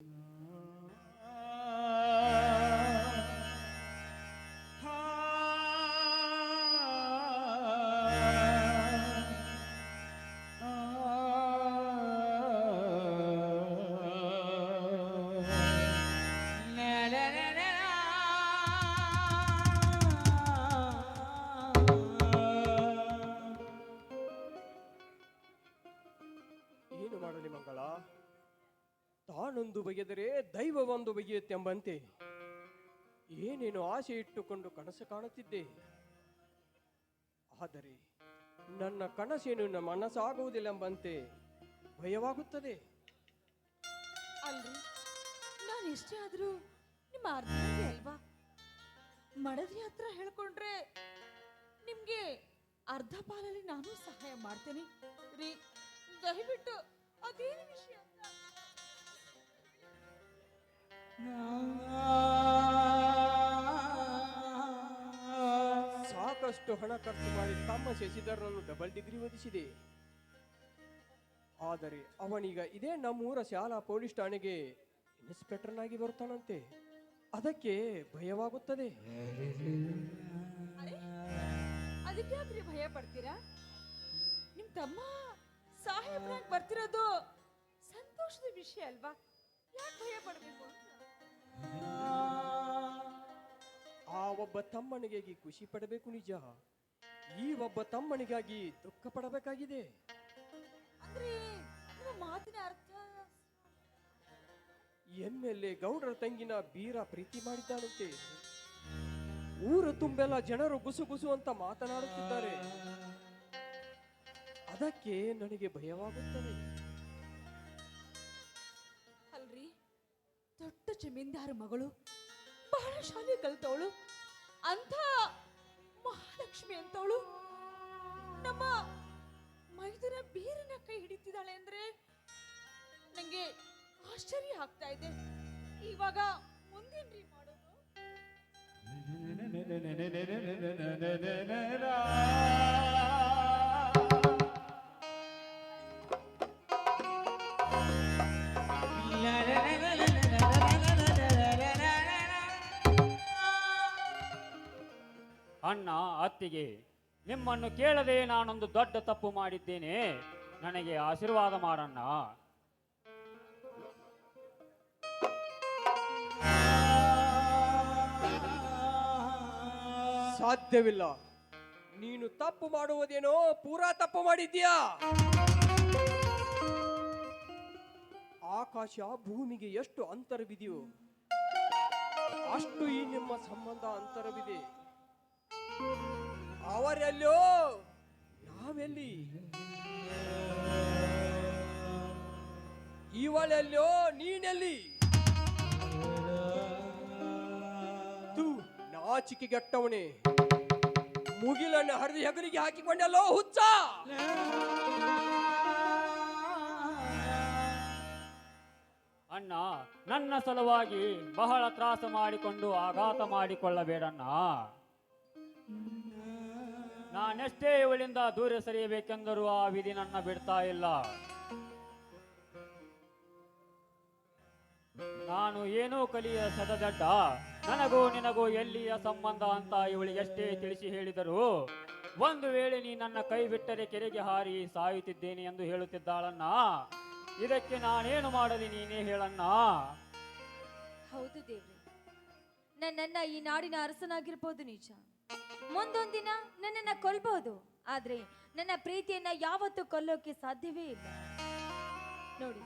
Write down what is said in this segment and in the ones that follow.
ಏನು ತಾನೊಂದು ಬಗೆದರೆ ದೈವ ಒಂದು ಬಗೆಯುತ್ತೆಂಬಂತೆ. ಏನೇನು ಆಸೆ ಇಟ್ಟುಕೊಂಡು ಕನಸು ಕಾಣುತ್ತಿದ್ದೆ. ಆದರೆ ನನ್ನ ಕನಸೇನು ನನ್ನ ಮನಸ್ಸಾಗುವುದಿಲ್ಲೆಂಬಂತೆ ಭಯವಾಗುತ್ತದೆ. ಅಲ್ರಿ, ನಾನು ಎಷ್ಟೇ ನಿಮ್ಮ ಅರ್ಧ ಅಲ್ವಾ? ಮಡದಿ ಹತ್ರ ಹೇಳ್ಕೊಂಡ್ರೆ ನಿಮ್ಗೆ ಅರ್ಧ ಪಾಲಲ್ಲಿ ನಾನು ಸಹಾಯ ಮಾಡ್ತೇನೆ. ರೀ, ದಯವಿಟ್ಟು ಅದೇನು ವಿಷಯ? ಸಾಕಷ್ಟು ಹಣ ಖರ್ಚು ಮಾಡಿ ತಮ್ಮ ಶಶಿಧರನನ್ನು ಡಬಲ್ ಡಿಗ್ರಿ ಓದಿಸಿದೆ. ಆದರೆ ಅವನೀಗ ಇದೇ ನಮ್ಮೂರ ಶಾಲಾ ಪೊಲೀಸ್ ಠಾಣೆಗೆ ಇನ್ಸ್ಪೆಕ್ಟರ್ನಾಗಿ ಬರ್ತಾನಂತೆ ಅದಕ್ಕೆ ಭಯವಾಗುತ್ತದೆ. ಅದಕ್ಕೆ ಭಯ ಪಡ್ತೀರಾ? ನಿಮ್ ತಮ್ಮ ಬರ್ತಿರೋದು ಸಂತೋಷದ ವಿಷಯ ಅಲ್ವಾ? ಯಾಕೆ ಭಯ ಪಡಬೇಕು ಆ ಒಬ್ಬ ತಮ್ಮನಿಗಾಗಿ ಖುಷಿ ಪಡಬೇಕು ನಿಜ. ಈ ಒಬ್ಬ ತಮ್ಮನಿಗಾಗಿ ದುಃಖ ಪಡಬೇಕಾಗಿದೆ. ಅಂದ್ರೆ ನಿಮ್ಮ ಮಾತಿನ ಅರ್ಥ ಎಮ್ಮೆಲ್ಲೆ ಗೌಡರ ತಂಗಿನ ಬೀರ ಪ್ರೀತಿ ಮಾಡಿದ್ದಾನಂತೆ. ಊರು ತುಂಬೆಲ್ಲ ಜನರು ಗುಸು ಗುಸು ಅಂತ ಮಾತನಾಡುತ್ತಿದ್ದಾರೆ. ಅದಕ್ಕೆ ನನಗೆ ಭಯವಾಗುತ್ತದೆ. ಜಮೀನ್ದಾರ ಮಗಳು ಬಹಳ ಶಾಲೆ ಕಲ್ತವಳು ಅಂತ ಮಹಾಲಕ್ಷ್ಮಿ ಅಂತವಳು ನಮ್ಮ ಮೈದನ ಬೀರನ ಕೈ ಹಿಡಿತಿದ್ದಾಳೆ ಅಂದ್ರೆ ನಂಗೆ ಆಶ್ಚರ್ಯ ಆಗ್ತಾ ಇದೆ ಇವಾಗ ಮುಂದೇನ್ರಿ ಮಾಡೋದು ಅಣ್ಣ, ಅತ್ತಿಗೆ, ನಿಮ್ಮನ್ನು ಕೇಳದೆ ನಾನೊಂದು ದೊಡ್ಡ ತಪ್ಪು ಮಾಡಿದ್ದೇನೆ. ನನಗೆ ಆಶೀರ್ವಾದ ಮಾಡಣ್ಣ ಸಾಧ್ಯವಿಲ್ಲ. ನೀನು ತಪ್ಪು ಮಾಡುವುದೇನೋ, ಪೂರಾ ತಪ್ಪು ಮಾಡಿದ್ಯಾ ಆಕಾಶ ಭೂಮಿಗೆ ಎಷ್ಟು ಅಂತರವಿದೆಯೋ, ಅಷ್ಟು ಈ ನಿಮ್ಮ ಸಂಬಂಧ ಅಂತರವಿದೆ. ಅವರೆಲ್ಲೋ ನಾವೆಲ್ಲಿ? ಇವಳೆಲ್ಲೋ ನೀನೆಲ್ಲಿ? ನಾಚಿಕೆ ನಾಚಿಕೆಗೆಟ್ಟವನೇ ಮುಗಿಲನ್ನು ಹರಿದು ಹೆಗಲಿಗೆ ಹಾಕಿಕೊಂಡಲ್ಲೋ ಹುಚ್ಚ. ಅಣ್ಣ, ನನ್ನ ಸಲುವಾಗಿ ಬಹಳ ತ್ರಾಸ ಮಾಡಿಕೊಂಡು ಆಘಾತ ಮಾಡಿಕೊಳ್ಳಬೇಡಣ್ಣ. ನಾನೆಷ್ಟೇ ಇವಳಿಂದ ದೂರ ಸರಿಯಬೇಕೆಂದರೂ ಆ ವಿಧಿ ನನ್ನ ಬಿಡ್ತಾ ಇಲ್ಲ. ನಾನು ಏನೂ ಕಲಿಯ ಸದದಡ್ಡ, ನನಗೂ ನಿನಗೂ ಎಲ್ಲಿಯ ಸಂಬಂಧ ಅಂತ ಇವಳಿಗೆಷ್ಟೇ ತಿಳಿಸಿ ಹೇಳಿದರು, ಒಂದು ವೇಳೆ ನೀ ನನ್ನ ಕೈ ಬಿಟ್ಟರೆ ಕೆರೆಗೆ ಹಾರಿ ಸಾಯುತ್ತಿದ್ದೇನೆ ಎಂದು ಹೇಳುತ್ತಿದ್ದಾಳನ್ನ, ಇದಕ್ಕೆ ನಾನೇನು ಮಾಡಲಿ ನೀನೇ ಹೇಳಣ್ಣ. ಹೌದು ದೇವ್ರೆ. ನನ್ನನ್ನ ಈ ನಾಡಿನ ಅರಸನಾಗಿರ್ಬೋದು ನಿಜ. ಮುಂದೊಂದಿನ ನನ್ನನ್ನ ಕೊಲ್ಬಹುದು. ಆದ್ರೆ ನನ್ನ ಪ್ರೀತಿಯನ್ನ ಯಾವತ್ತೂ ಕೊಲ್ಲೋಕೆ ಸಾಧ್ಯವೇ ಇಲ್ಲ. ನೋಡಿ,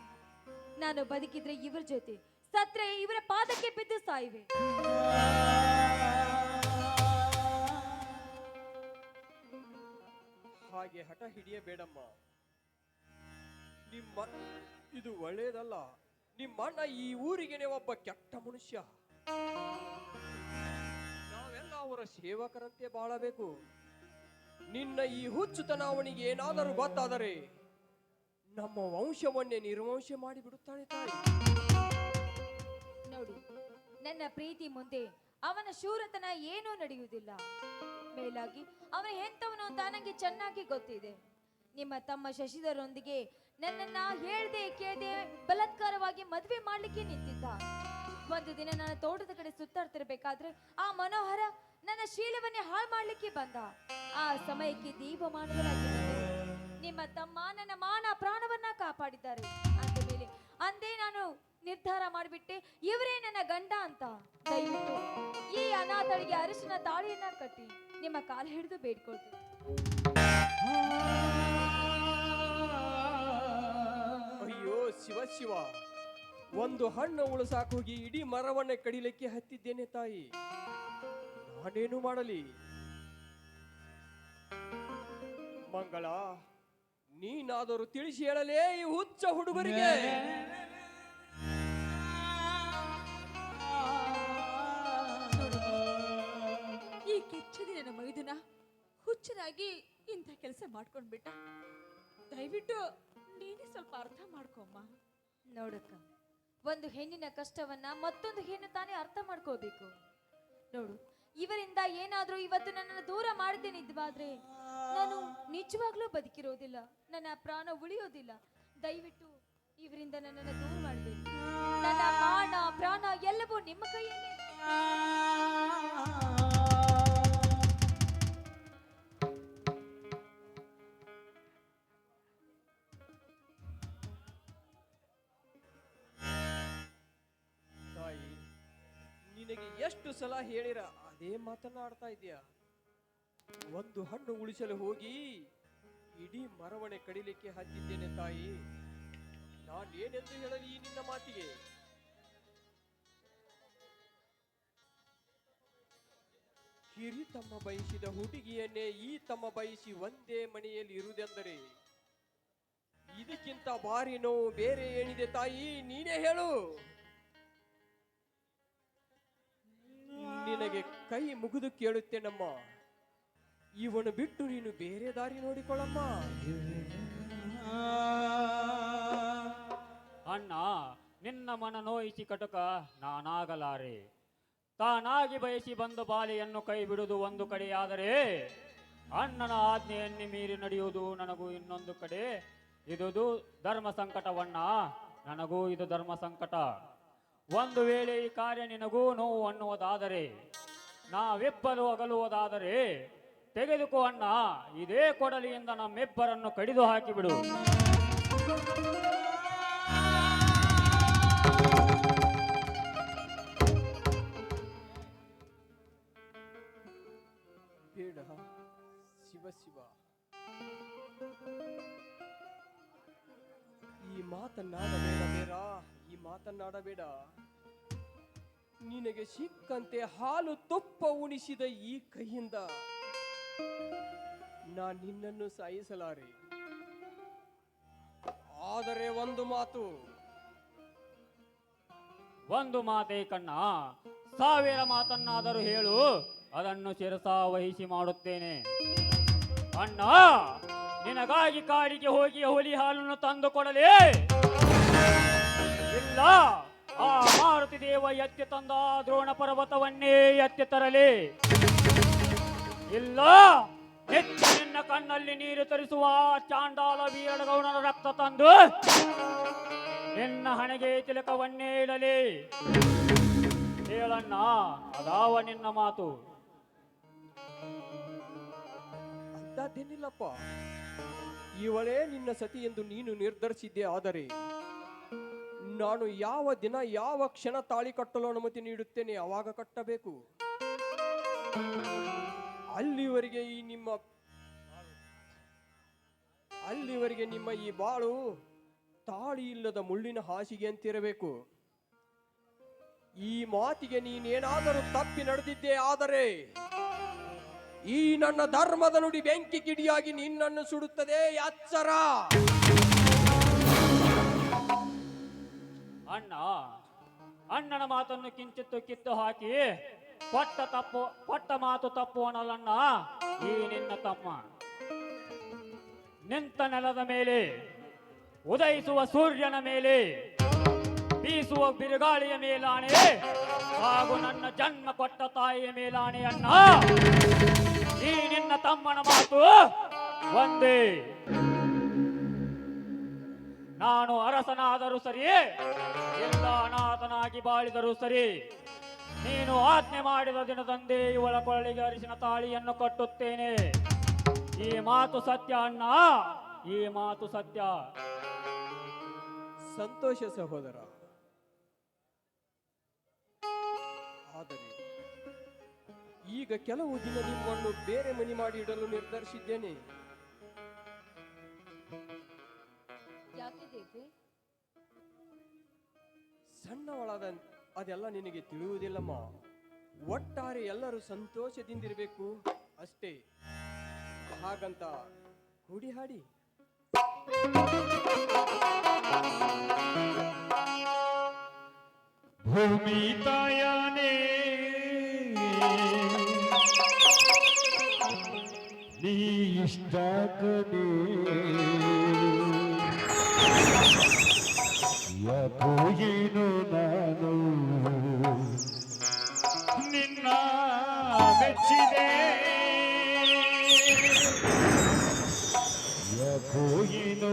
ನಾನು ಬದುಕಿದ್ರೆ ಇವ್ರ ಜೊತೆ ಸತ್ರೆ ಇವರ ಪಾದಕ್ಕೆ ಬಿದ್ದು ಸಾಯಿವೆ. ಹಾಗೆ ಹಠ ಹಿಡಿಯಬೇಡಮ್ಮ. ನಿಮ್ಮ ಇದು ಒಳ್ಳೆಯದಲ್ಲ ನಿಮ್ಮಣ್ಣ ಈ ಊರಿಗೆನೆ ಒಬ್ಬ ಕೆಟ್ಟ ಮನುಷ್ಯ. ಅವರ ಸೇವಕರಂತೆ ಬಾಳಬೇಕು. ನಿನ್ನ ಈ ಹುಚ್ಚುತನ ಅವನಿಗೆ ಏನಾದರೂ ಗೊತ್ತಾದರೆ ನಮ್ಮ ವಂಶವನ್ನೇ ನಿರ್ವಂಶ ಮಾಡಿಬಿಡುತ್ತಾನೆ ತಾಯಿ. ನೋಡಿ, ನನ್ನ ಪ್ರೀತಿ ಮುಂದೆ ಅವನ ಶೂರತನ ಏನೂ ನಡೆಯುವುದಿಲ್ಲ. ಮೇಲಾಗಿ, ಅವನ ಎಂತವನು ಅಂತ ನನಗೆ ಚೆನ್ನಾಗಿ ಗೊತ್ತಿದೆ. ನಿಮ್ಮ ತಮ್ಮ ಶಶಿಧರೊಂದಿಗೆ ನನ್ನನ್ನ ಹೇಳ್ದೆ ಕೇಳದೆ ಬಲತ್ಕಾರವಾಗಿ ಮದುವೆ ಮಾಡ್ಲಿಕ್ಕೆ ನಿಂತಿದ್ದ. ಒಂದು ದಿನ ನನ್ನ ತೋಟದ ಕಡೆ ಸುತ್ತಾಡ್ತಿರ್ಬೇಕಾದ್ರೆ ಆ ಮನೋಹರ ನನ್ನ ಶೀಲವನ್ನೇ ಹಾಳು ಮಾಡ್ಲಿಕ್ಕೆ ಬಂದ. ಆ ಸಮಯಕ್ಕೆ ದೀಪ ಮಾಡುವುದಾಗಿ ನಿಮ್ಮ ತಮ್ಮ ನನ್ನ ಮಾನ ಪ್ರಾಣವನ್ನ ಕಾಪಾಡಿದ್ದಾರೆ. ಅಂದ ಮೇಲೆ, ಅಂದೇ ನಾನು ನಿರ್ಧಾರ ಮಾಡಿಬಿಟ್ಟೆ, ಇವರೇ ನನ್ನ ಗಂಡ ಅಂತ. ದಯವಿಟ್ಟು ಈ ಅನಾಥಳಿಗೆ ಅರಿಶಿನ ತಾಳಿಯನ್ನ ಕಟ್ಟಿ, ನಿಮ್ಮ ಕಾಲು ಹಿಡಿದು ಬೇಡ್ಕೊಳ್ತೀನಿ ಅಯ್ಯೋ, ಶಿವ ಶಿವ. ಒಂದು ಹಣ್ಣು ಉಳಿಸಾಕ ಹೋಗಿ ಇಡೀ ಮರವನ್ನೇ ಕಡಿಲಿಕ್ಕೆ ಹತ್ತಿದ್ದೇನೆ ತಾಯಿ. ನಾನೇನು ಮಾಡಲಿ. ಮಂಗಳ ನೀನಾದರೂ ತಿಳಿಸಿ ಹೇಳಲೇ ಈ ಹುಚ್ಚ ಹುಡುಗರಿಗೆ. ಈ ಕೆಚ್ಚದಿನ ನಮ್ಮ ಮೈದುನ ಹುಚ್ಚನಾಗಿ ಇಂಥ ಕೆಲಸ ಮಾಡ್ಕೊಂಡ್ಬಿಟ್ಟ. ದಯವಿಟ್ಟು ನೀನೇ ಸ್ವಲ್ಪ ಅರ್ಥ ಮಾಡ್ಕೊಮ್ಮ ನೋಡಕ್ಕ ಒಂದು ಹೆಣ್ಣಿನ ಕಷ್ಟವನ್ನ ಮತ್ತೊಂದು ಹೆಣ್ಣು ತಾನೇ ಅರ್ಥ ಮಾಡ್ಕೋಬೇಕು. ನೋಡು ಇವರಿಂದ ಏನಾದ್ರೂ ಇವತ್ತು ನನ್ನನ್ನು ದೂರ ಮಾಡಿದ್ದೇನಿದ್ವಾದ್ರೆ ನಾನು ನಿಜವಾಗ್ಲೂ ಬದುಕಿರೋದಿಲ್ಲ. ನನ್ನ ಪ್ರಾಣ ಉಳಿಯೋದಿಲ್ಲ. ದಯವಿಟ್ಟು ಇವರಿಂದ ನನ್ನನ್ನು ದೂರ ಮಾಡಬೇಕು ನನ್ನ ಮಾನ, ಪ್ರಾಣ ಎಲ್ಲವೂ ನಿಮ್ಮ ಕೈಯಲ್ಲೇ ನಿನಗೆ ಎಷ್ಟು ಸಲ ಹೇಳಿರ, ಅದೇ ಮಾತನಾಡ್ತಾ ಇದೆಯಾ? ಒಂದು ಹಣ್ಣು ಉಳಿಸಲು ಹೋಗಿ ಇಡೀ ಮರವಣೆ ಕಡಿಲಿಕ್ಕೆ ಹತ್ತಿದ್ದೇನೆ ತಾಯಿ. ನಾನೇನೆಂದು ಹೇಳಲಿ ಈ ನಿನ್ನ ಮಾತಿಗೆ? ಕಿರಿ ತಮ್ಮ ಬಯಸಿದ ಹುಡುಗಿಯನ್ನೇ ಈ ತಮ್ಮ ಬಯಸಿ ಒಂದೇ ಮನೆಯಲ್ಲಿ ಇರುವುದೆಂದರೆ? ಇದಕ್ಕಿಂತ ಭಾರಿ ನೋವು ಬೇರೆ ಏನಿದೆ ತಾಯಿ? ನೀನೇ ಹೇಳು. ನಿನಗೆ ಕೈ ಮುಗಿದು ಕೇಳುತ್ತೇನಮ್ಮ? ಇವನು ಬಿಟ್ಟು ನೀನು ಬೇರೆ ದಾರಿ ನೋಡಿಕೊಳ್ಳಮ್ಮ. ಅಣ್ಣ, ನಿನ್ನ ಮನ ನೋಯಿಸಿ ಕಟುಕ ನಾನಾಗಲಾರೆ. ತಾನಾಗಿ ಬಯಸಿ ಬಂದ ಬಾಲೆಯನ್ನು ಕೈ ಬಿಡುವುದು ಒಂದು ಕಡೆಯಾದರೆ ಅಣ್ಣನ ಆಜ್ಞೆಯನ್ನೇ ಮೀರಿ ನಡೆಯುವುದು ನನಗೂ ಇನ್ನೊಂದು ಕಡೆ. ಇದು ಧರ್ಮ ಸಂಕಟವಣ್ಣ, ನನಗೂ ಇದು ಧರ್ಮ ಸಂಕಟ. ಒಂದು ವೇಳೆ ಈ ಕಾರ್ಯ ನಿನಗೂ ನೋವು ಅನ್ನುವುದಾದರೆ ನಾವಿಬ್ಬರು ಅಗಲುವುದಾದರೆ ತೆಗೆದುಕೋ ಅಣ್ಣ, ಇದೇ ಕೊಡಲಿಯಿಂದ ನಮ್ಮಿಬ್ಬರನ್ನು ಕಡಿದು ಹಾಕಿಬಿಡು ಬೇಡ ಶಿವ. ಈ ಮಾತನ್ನಾಡಬೇಡ ಬೇಡ, ಈ ಮಾತನ್ನಾಡಬೇಡ. ನಿನಗೆ ಸಿಕ್ಕಂತೆ ಹಾಲು ತುಪ್ಪ ಉಣಿಸಿದ ಈ ಕೈಯಿಂದ ನಾ ನಿನ್ನನ್ನು ಸಾಯಿಸಲಾರೆ. ಆದರೆ ಒಂದು ಮಾತು. ಒಂದು ಮಾತೇ ಕಣ್ಣ, ಸಾವಿರ ಮಾತನ್ನಾದರೂ ಹೇಳು, ಅದನ್ನು ಶಿರಸ ಮಾಡುತ್ತೇನೆ. ಅಣ್ಣ, ನಿನಗಾಗಿ ಕಾಡಿಗೆ ಹೋಗಿ ಹುಲಿ ಹಾಲನ್ನು ತಂದು ಕೊಡಲೇ? ಇಲ್ಲ. ದೇವ ಎತ್ತಿ ತಂದ ದ್ರೋಣ ಪರ್ವತವನ್ನೇ ಎತ್ತಿ ತರಲಿ. ಇಲ್ಲ ಹೆಚ್ಚು ನಿನ್ನ ಕಣ್ಣಲ್ಲಿ ನೀರು ತರಿಸುವ ಚಾಂಡಾಲ ವೀರಗೌಡನ ರಕ್ತ ತಂದು ನಿನ್ನ ಹಣೆಗೆ ತಿಲಕವನ್ನೇ ಇಡಲಿ. ಹೇಳಣ್ಣ, ಅದಾವ ನಿನ್ನ ಮಾತು. ಅಂತದ್ದೇನಿಲ್ಲಪ್ಪ ಇವಳೇ ನಿನ್ನ ಸತಿ ಎಂದು ನೀನು ನಿರ್ಧರಿಸಿದ್ದೆ, ಆದರೆ ನಾನು ಯಾವ ದಿನ ಯಾವ ಕ್ಷಣ ತಾಳಿ ಕಟ್ಟಲು ಅನುಮತಿ ನೀಡುತ್ತೇನೆ ಅವಾಗ ಕಟ್ಟಬೇಕು. ಅಲ್ಲಿವರೆಗೆ ಈ ನಿಮ್ಮ ಅಲ್ಲಿವರೆಗೆ ನಿಮ್ಮ ಈ ಬಾಳು ತಾಳಿ ಇಲ್ಲದ ಮುಳ್ಳಿನ ಹಾಸಿಗೆ ಅಂತಿರಬೇಕು. ಈ ಮಾತಿಗೆ ನೀನೇನಾದರೂ ತಪ್ಪಿ ನಡೆದಿದ್ದೆ ಆದರೆ ಈ ನನ್ನ ಧರ್ಮದ ನುಡಿ ಬೆಂಕಿ ಕಿಡಿಯಾಗಿ ನಿನ್ನನ್ನು ಸುಡುತ್ತದೆ ಎಚ್ಚರ ಅಣ್ಣ, ಅಣ್ಣನ ಮಾತನ್ನು ಕಿಂಚಿತ್ತು ಕಿತ್ತು ಹಾಕಿ ಕೊಟ್ಟ ತಪ್ಪು ಕೊಟ್ಟ ಮಾತು ತಪ್ಪು ಅನ್ನಲಣ್ಣ ಈ ನಿನ್ನ ತಮ್ಮ ನಿಂತ ನೆಲದ ಮೇಲೆ, ಉದಯಿಸುವ ಸೂರ್ಯನ ಮೇಲೆ, ಬೀಸುವ ಬಿರುಗಾಳಿಯ ಮೇಲಾಣೆ ಹಾಗೂ ನನ್ನ ಜನ್ಮ ಕೊಟ್ಟ ತಾಯಿಯ ಮೇಲಾಣೆ ಅಣ್ಣ. ಈ ನಿನ್ನ ತಮ್ಮನ ಮಾತು ಒಂದೇ. ನಾನು ಅರಸನಾದರೂ ಸರಿ ಇಲ್ಲ ಅನಾಥನಾಗಿ ಬಾಳಿದರೂ ಸರಿ, ನೀನು ಆಜ್ಞೆ ಮಾಡಿದ ದಿನದಂದೇ ಇವಳ ಕೊಳ್ಳಿಗೆ ಅರಿಶಿನ ತಾಳಿಯನ್ನು ಕಟ್ಟುತ್ತೇನೆ. ಈ ಮಾತು ಸತ್ಯ ಅಣ್ಣ, ಈ ಮಾತು ಸತ್ಯ. ಸಂತೋಷ ಸಹೋದರ, ಆದರೆ ಈಗ ಕೆಲವು ದಿನ ನಿಮ್ಮನ್ನು ಬೇರೆ ಮನಿ ಮಾಡಿ ಇಡಲು ನಿರ್ಧರಿಸಿದ್ದೇನೆ. ಸಣ್ಣವಳಾದ ಅದೆಲ್ಲ ನಿನಗೆ ತಿಳಿಯುವುದಿಲ್ಲಮ್ಮ. ಒಟ್ಟಾರೆ ಎಲ್ಲರೂ ಸಂತೋಷದಿಂದಿರಬೇಕು. ಅಷ್ಟೇ. ಹಾಗಂತ ಕೂಡಿ ಹಾಡಿ. ಭೂಮಿ ತಾಯನೇ. ನೀ ಇಷ್ಟ ಯಾಕೋ ಏನು ನಾನು ನಿನ್ನ ಮೆಚ್ಚಿದೆ ಯಾಕೋ ಏನು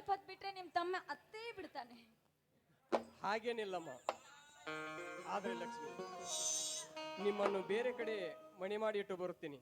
ಸ್ವಲ್ಪ ಹೊತ್ತು ಬಿಟ್ರೆ ನಿಮ್ಮ ತಮ್ಮ ಅತ್ತೇ ಬಿಡ್ತಾನೆ. ಹಾಗೇನಿಲ್ಲಮ್ಮ. ಆದ್ರೆ ಲಕ್ಷ್ಮಿ, ನಿಮ್ಮನ್ನು ಬೇರೆ ಕಡೆ ಮಣಿ ಮಾಡಿ ಇಟ್ಟು ಬರುತ್ತೀನಿ.